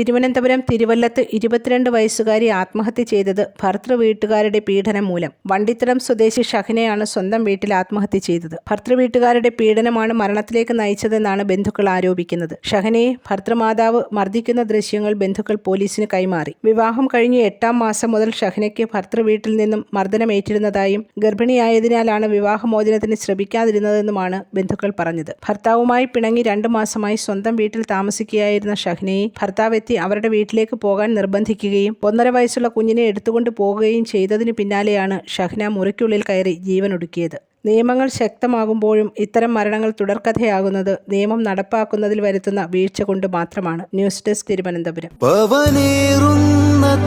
തിരുവനന്തപുരം തിരുവല്ലത്ത് ഇരുപത്തിരണ്ട് വയസ്സുകാരി ആത്മഹത്യ ചെയ്തത് ഭർത്തൃ വീട്ടുകാരുടെ പീഡനം മൂലം. വണ്ടിത്തടം സ്വദേശി ഷഹിനയാണ് സ്വന്തം വീട്ടിൽ ആത്മഹത്യ ചെയ്തത്. ഭർത്തൃ വീട്ടുകാരുടെ പീഡനമാണ് മരണത്തിലേക്ക് നയിച്ചതെന്നാണ് ബന്ധുക്കൾ ആരോപിക്കുന്നത്. ഷഹനയെ ഭർത്തൃമാതാവ് മർദ്ദിക്കുന്ന ദൃശ്യങ്ങൾ ബന്ധുക്കൾ പോലീസിന് കൈമാറി. വിവാഹം കഴിഞ്ഞ് എട്ടാം മാസം മുതൽ ഷഹനയ്ക്ക് ഭർത്തൃ വീട്ടിൽ നിന്നും മർദ്ദനമേറ്റിരുന്നതായും ഗർഭിണിയായതിനാലാണ് വിവാഹമോചനത്തിന് ശ്രമിക്കാതിരുന്നതെന്നുമാണ് ബന്ധുക്കൾ പറഞ്ഞത്. ഭർത്താവുമായി പിണങ്ങി രണ്ടു മാസമായി സ്വന്തം വീട്ടിൽ താമസിക്കുകയായിരുന്ന ഷഹ്നയെ ഭർത്താവ് എത്തി അവരുടെ വീട്ടിലേക്ക് പോകാൻ നിർബന്ധിക്കുകയും ഒന്നര വയസ്സുള്ള കുഞ്ഞിനെ എടുത്തുകൊണ്ട് പോകുകയും ചെയ്തതിനു പിന്നാലെയാണ് ഷഹ്ന മുറിക്കുള്ളിൽ കയറി ജീവനൊടുക്കിയത്. നിയമങ്ങൾ ശക്തമാകുമ്പോഴും ഇത്തരം മരണങ്ങൾ തുടർക്കഥയാകുന്നത് നിയമം നടപ്പാക്കുന്നതിൽ വരുത്തുന്ന വീഴ്ച കൊണ്ട് മാത്രമാണ്. News desk Thiruvananthapuram.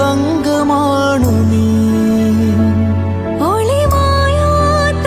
തങ്കമാണു നീ. ഒളിമായാത്ത